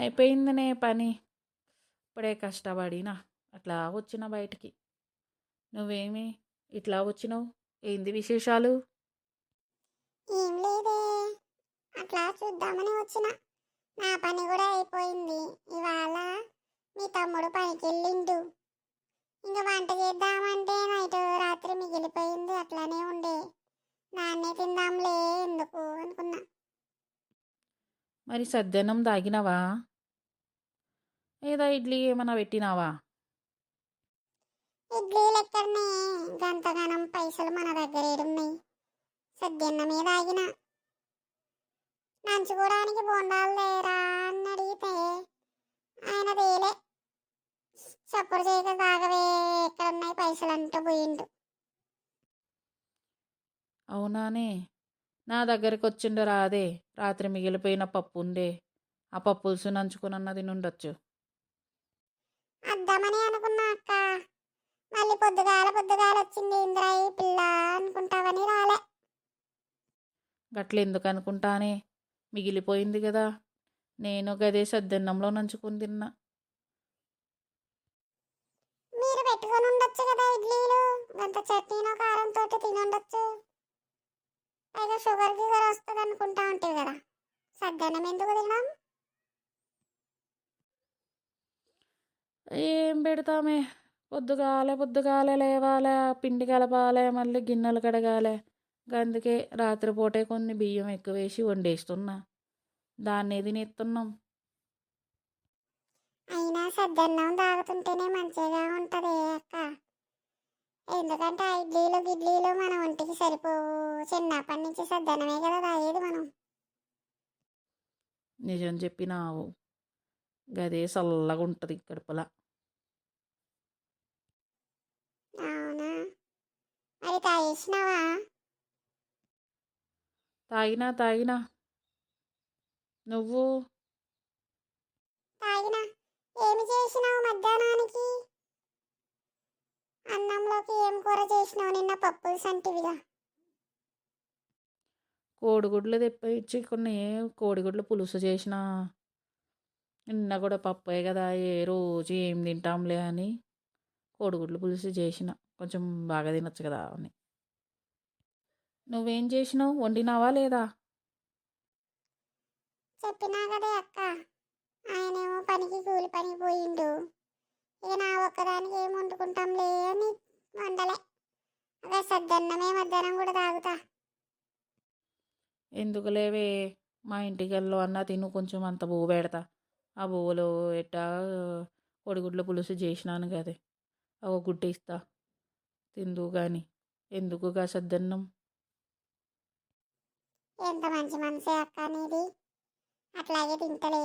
అయిపోయిందనే పని. ఇప్పుడే కష్టపడినా అట్లా వచ్చిన బయటికి. నువ్వేమి ఇట్లా వచ్చినావు? ఏంది విశేషాలు? ఏం లేదే. అట్లా చూద్దామని వచ్చిన. నా పని కూడా అయిపోయింది. ఇవాళ మీ తమ్ముడు పనికి వెళ్ళిండు ఇంకా వంట చేద్దామంటే నైట్ రాత్రి మిగిలిపోయింది. అట్లానే ఉండే. దాన్నే తిందాంలే ఎందుకు అనుకున్నా. మరి సద్దన్నం తాగినావా? ఏదా ఇడ్లీ ఏమన్నా పెట్టినావా? ఇడ్లీలు ఎక్కడనే గంతగానం పైసలు మన దగ్గర ఏడున్నాయి. సద్యన్న మీద ఆగిన. నంచుకోవడానికి బొండాలు లేరా అని అడిగితే ఆయన తేలే. చప్పుడు చేయక తాగవే ఎక్కడున్నాయి పైసలు అంటూ పోయిండు. అవునానే నా దగ్గరికి వచ్చిండు రాదే. రాత్రి మిగిలిపోయిన పప్పు ఉండే ఆ పప్పులుసు నంచుకుని అన్నది నుండొచ్చు అద్దామని అనుకున్నా అక్క. మళ్ళీ పొద్దుగాల పొద్దుగాల వచ్చింది ఇంద్రాయి పిల్ల అనుకుంటావని రాలే. గట్ల ఎందుకు అనుకుంటానే? మిగిలిపోయింది కదా. నేను గదే సద్దన్నంలో నంచుకుని తిన్నా. మీరు పెట్టుకొని ఉండొచ్చు కదా ఇడ్లీలు. గంత చట్నీనో కారంతో తినుండొచ్చు. పైగా షుగర్ గిగర్ వస్తుంది అనుకుంటా ఉంటావు కదా. సద్దన్నం ఎందుకు తినడం? ఏం పెడతామే? పొద్దుగాలే పొద్దుగాలే లేవాలే పిండి కలపాలే మళ్ళీ గిన్నెలు కడగాలే. అందుకే రాత్రిపూటే కొన్ని బియ్యం ఎక్కువ వేసి వండేస్తున్నా. దాన్ని తినేస్తున్నాం అయినా సద్దన్నం తాగుతుంటేనే మంచిగా ఉంటది అక్క. ఎందుకంటే ఆ ఇడ్లీలు గిడ్లీలు మన ఒంటికి సరిపోవు. చిన్నప్పటి నుంచి సద్దన్నమే కదా తాగేది మనం. నిజం చెప్పినావు. గదే చల్లగా ఉంటుంది కడుపులా తాగేసినావా తాగినా తాగినా. నువ్వు? తాగినా. ఏమి చేసినావు మధ్యాహ్నానికి? అన్నంలోకి ఏం కూర చేసినావు నిన్న పప్పులు సంటివిగా? కోడిగుడ్లు తెప్పించి కొన్ని కోడిగుడ్లు పులుసు చేసిన. నిన్న కూడా పప్పే కదా ఏ రోజు ఏం తింటాంలే అని కోడిగుడ్లు పులుసు చేసిన. కొంచెం బాగా తినొచ్చు కదా అని. నువ్వేం చేసినావు? వండినావా లేదా? చెప్పినా కదే అక్క. ఆయనేమో పనికి కూలి పనికి పోయిండు. ఇక నా ఒక్కదానికి ఏం వండుకుంటాంలే అని వండలే. అదే సద్దన్నమే మధ్యాహ్నం కూడా తాగుతా. ఎందుకు లేవే? మా ఇంటికి వెళ్ళు అన్న తిను కొంచెం అంత పువ్వు పెడతా. ఆ పువ్వులో ఎట్టా కోడిగుడ్ల పులుసు చేసినాను కదే. ఒక గుడ్డ ఇస్తా. తిందు కానీ ఎందుకుగా సద్దన్నం? ఎంత మంచి మనసే అక్క నీది? అట్లాగే తింటలే.